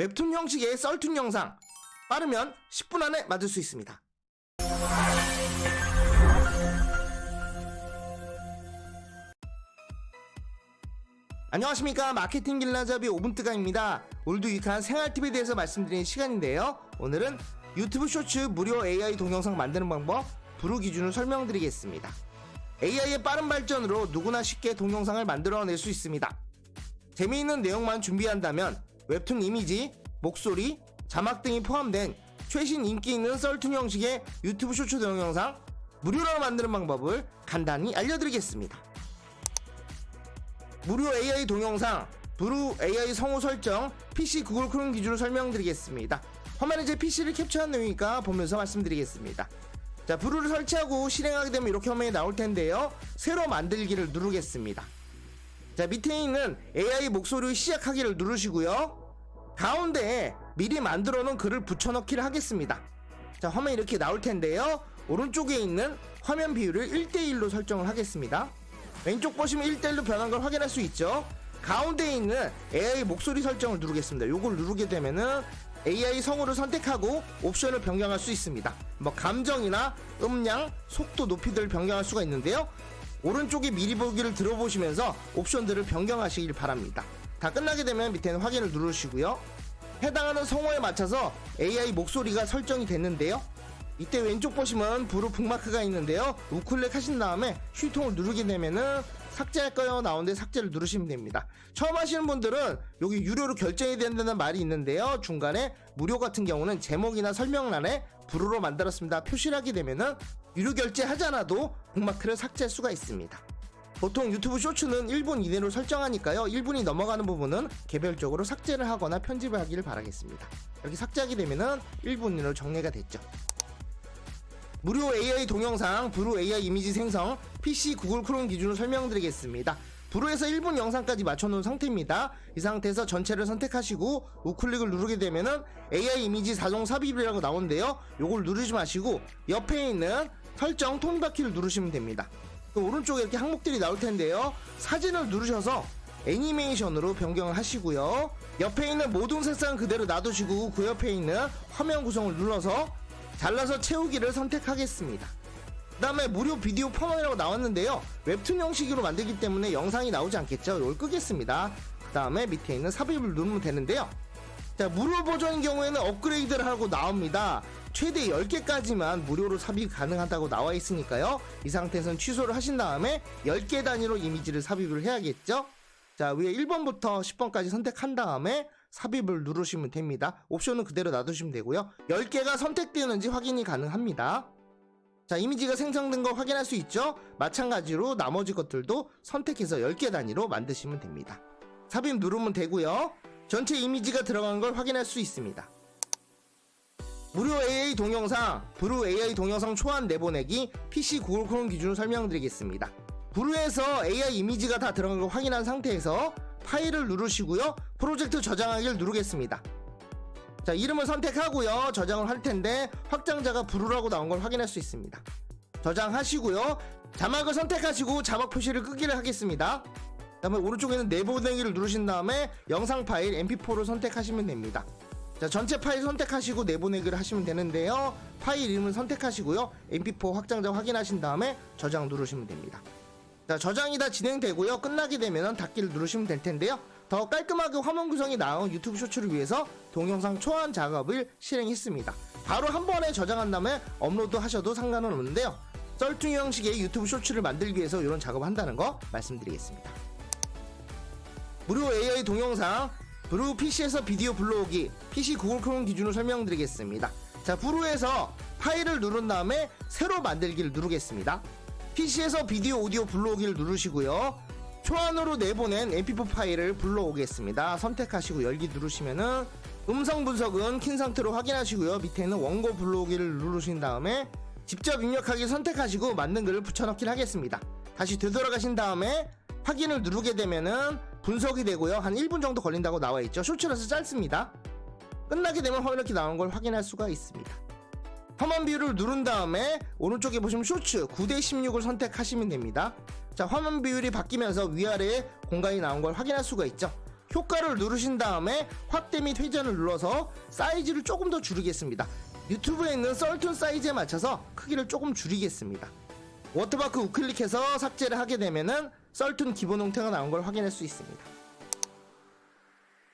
웹툰 형식의 썰툰 영상 빠르면 10분 안에 만들 수 있습니다. 안녕하십니까 마케팅 길라잡이 오븐뜨가입니다. 오늘도 유익한 생활팁에 대해서 말씀드리는 시간인데요. 오늘은 유튜브 쇼츠 무료 AI 동영상 만드는 방법 브루 기준을 설명드리겠습니다. AI의 빠른 발전으로 누구나 쉽게 동영상을 만들어낼 수 있습니다. 재미있는 내용만 준비한다면 웹툰 이미지, 목소리, 자막 등이 포함된 최신 인기 있는 썰툰 형식의 유튜브 쇼츠 동영상 무료로 만드는 방법을 간단히 알려드리겠습니다. 무료 AI 동영상, 브루 AI 성우 설정, PC 구글 크롬 기준을 설명드리겠습니다. 화면에 제 PC를 캡처한 내용이니까 보면서 말씀드리겠습니다. 자, 브루를 설치하고 실행하게 되면 이렇게 화면이 나올 텐데요. 새로 만들기를 누르겠습니다. 자, 밑에 있는 AI 목소리 시작하기를 누르시고요. 가운데에 미리 만들어 놓은 글을 붙여넣기를 하겠습니다. 자, 화면 이렇게 나올 텐데요. 오른쪽에 있는 화면 비율을 1대1로 설정을 하겠습니다. 왼쪽 보시면 1대1로 변한 걸 확인할 수 있죠. 가운데에 있는 AI 목소리 설정을 누르겠습니다. 요걸 누르게 되면은 AI 성우를 선택하고 옵션을 변경할 수 있습니다. 뭐 감정이나 음량, 속도 높이들을 변경할 수가 있는데요. 오른쪽에 미리 보기를 들어보시면서 옵션들을 변경하시길 바랍니다. 다 끝나게 되면 밑에는 확인을 누르시고요. 해당하는 성우에 맞춰서 AI 목소리가 설정이 됐는데요. 이때 왼쪽 보시면 브루 북마크가 있는데요. 우클릭 하신 다음에 휴통을 누르게 되면은 삭제할까요? 나오는데 삭제를 누르시면 됩니다. 처음 하시는 분들은 여기 유료로 결정이 된다는 말이 있는데요. 중간에 무료 같은 경우는 제목이나 설명란에 브루로 만들었습니다. 표시를 하게 되면은 유료 결제하지 않아도 북마크를 삭제할 수가 있습니다. 보통 유튜브 쇼츠는 1분 이내로 설정하니까요. 1분이 넘어가는 부분은 개별적으로 삭제를 하거나 편집을 하기를 바라겠습니다. 이렇게 삭제하게 되면은 1분 이내로 정리가 됐죠. 무료 AI 동영상, 브루 AI 이미지 생성, PC 구글 크롬 기준으로 설명드리겠습니다. 브루에서 1분 영상까지 맞춰놓은 상태입니다. 이 상태에서 전체를 선택하시고 우클릭을 누르게 되면은 AI 이미지 4종 삽입이라고 나오는데요. 요걸 누르지 마시고 옆에 있는 설정 톱니바퀴를 누르시면 됩니다. 그 오른쪽에 이렇게 항목들이 나올 텐데요. 사진을 누르셔서 애니메이션으로 변경을 하시고요. 옆에 있는 모든 색상 그대로 놔두시고 그 옆에 있는 화면 구성을 눌러서 잘라서 채우기를 선택하겠습니다. 그 다음에 무료 비디오 펌원이라고 나왔는데요. 웹툰 형식으로 만들기 때문에 영상이 나오지 않겠죠. 이걸 끄겠습니다. 그 다음에 밑에 있는 삽입을 누르면 되는데요. 자, 무료 버전인 경우에는 업그레이드를 하고 나옵니다. 최대 10개까지만 무료로 삽입 가능하다고 나와 있으니까요. 이 상태에서는 취소를 하신 다음에 10개 단위로 이미지를 삽입을 해야겠죠. 자, 위에 1번부터 10번까지 선택한 다음에 삽입을 누르시면 됩니다. 옵션은 그대로 놔두시면 되고요. 10개가 선택되는지 확인이 가능합니다. 자, 이미지가 생성된 거 확인할 수 있죠? 마찬가지로 나머지 것들도 선택해서 10개 단위로 만드시면 됩니다. 삽입 누르면 되고요. 전체 이미지가 들어간 걸 확인할 수 있습니다. 무료 AI 동영상, 브루 AI 동영상 초안 내보내기, PC 구글 크롬 기준으로 설명드리겠습니다. 브루에서 AI 이미지가 다 들어간 걸 확인한 상태에서 파일을 누르시고요. 프로젝트 저장하기를 누르겠습니다. 자, 이름을 선택하고요. 저장을 할 텐데 확장자가 브루라고 나온 걸 확인할 수 있습니다. 저장하시고요. 자막을 선택하시고 자막 표시를 끄기를 하겠습니다. 그다음에 오른쪽에 있는 내보내기를 누르신 다음에 영상 파일 mp4를 선택하시면 됩니다. 자, 전체 파일 선택하시고 내보내기를 하시면 되는데요. 파일 이름을 선택하시고요. mp4 확장자 확인하신 다음에 저장 누르시면 됩니다. 자, 저장이 다 진행되고요. 끝나게 되면 닫기를 누르시면 될 텐데요. 더 깔끔하게 화면 구성이 나온 유튜브 쇼츠를 위해서 동영상 초안 작업을 실행했습니다. 바로 한 번에 저장한 다음에 업로드 하셔도 상관은 없는데요. 썰퉁 형식의 유튜브 쇼츠를 만들기 위해서 이런 작업을 한다는 거 말씀드리겠습니다. 무료 AI 동영상 브루 PC에서 비디오 불러오기 PC 구글 크롬 기준으로 설명드리겠습니다. 자, 브루에서 파일을 누른 다음에 새로 만들기를 누르겠습니다. PC에서 비디오 오디오 불러오기를 누르시고요. 초안으로 내보낸 mp4 파일을 불러오겠습니다. 선택하시고 열기 누르시면은 음성 분석은 킨 상태로 확인하시고요. 밑에는 원고 불러오기를 누르신 다음에 직접 입력하기 선택하시고 만든 글을 붙여넣기를 하겠습니다. 다시 되돌아가신 다음에 확인을 누르게 되면은 분석이 되고요. 한 1분 정도 걸린다고 나와 있죠. 쇼츠라서 짧습니다. 끝나게 되면 화면 이렇게 나온 걸 확인할 수가 있습니다. 화면 비율을 누른 다음에 오른쪽에 보시면 쇼츠 9대 16을 선택하시면 됩니다. 자, 화면 비율이 바뀌면서 위아래에 공간이 나온 걸 확인할 수가 있죠. 효과를 누르신 다음에 확대 및 회전을 눌러서 사이즈를 조금 더 줄이겠습니다. 유튜브에 있는 썰툰 사이즈에 맞춰서 크기를 조금 줄이겠습니다. 워터마크 우클릭해서 삭제를 하게 되면은 썰툰 기본 형태가 나온 걸 확인할 수 있습니다.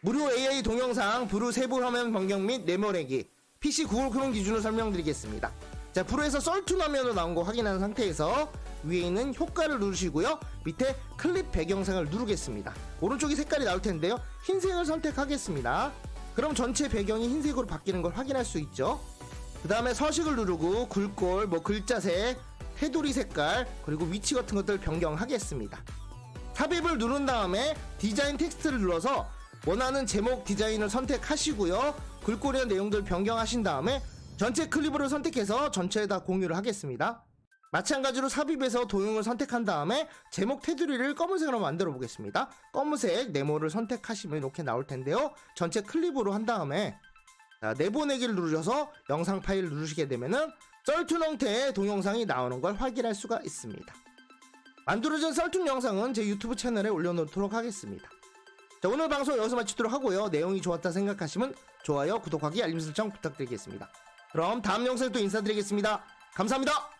무료 AI 동영상 브루 세부 화면 변경 및 네모내기 PC 구글 크롬 기준으로 설명드리겠습니다. 자, 브루에서 썰툰 화면으로 나온 거 확인한 상태에서 위에 있는 효과를 누르시고요. 밑에 클립 배경상을 누르겠습니다. 오른쪽이 색깔이 나올 텐데요. 흰색을 선택하겠습니다. 그럼 전체 배경이 흰색으로 바뀌는 걸 확인할 수 있죠. 그 다음에 서식을 누르고 글꼴, 뭐 글자색, 테두리 색깔, 그리고 위치 같은 것들 변경하겠습니다. 삽입을 누른 다음에 디자인 텍스트를 눌러서 원하는 제목 디자인을 선택하시고요. 글꼴이나 내용들 변경하신 다음에 전체 클립으로 선택해서 전체에다 공유를 하겠습니다. 마찬가지로 삽입에서 도형을 선택한 다음에 제목 테두리를 검은색으로 만들어 보겠습니다. 검은색 네모를 선택하시면 이렇게 나올 텐데요. 전체 클립으로 한 다음에 자, 내보내기를 누르셔서 영상 파일을 누르시게 되면은 썰툰 형태의 동영상이 나오는 걸 확인할 수가 있습니다. 만들어진 썰툰 영상은 제 유튜브 채널에 올려놓도록 하겠습니다. 자, 오늘 방송 여기서 마치도록 하고요. 내용이 좋았다 생각하시면 좋아요, 구독하기, 알림 설정 부탁드리겠습니다. 그럼 다음 영상에 또 인사드리겠습니다. 감사합니다.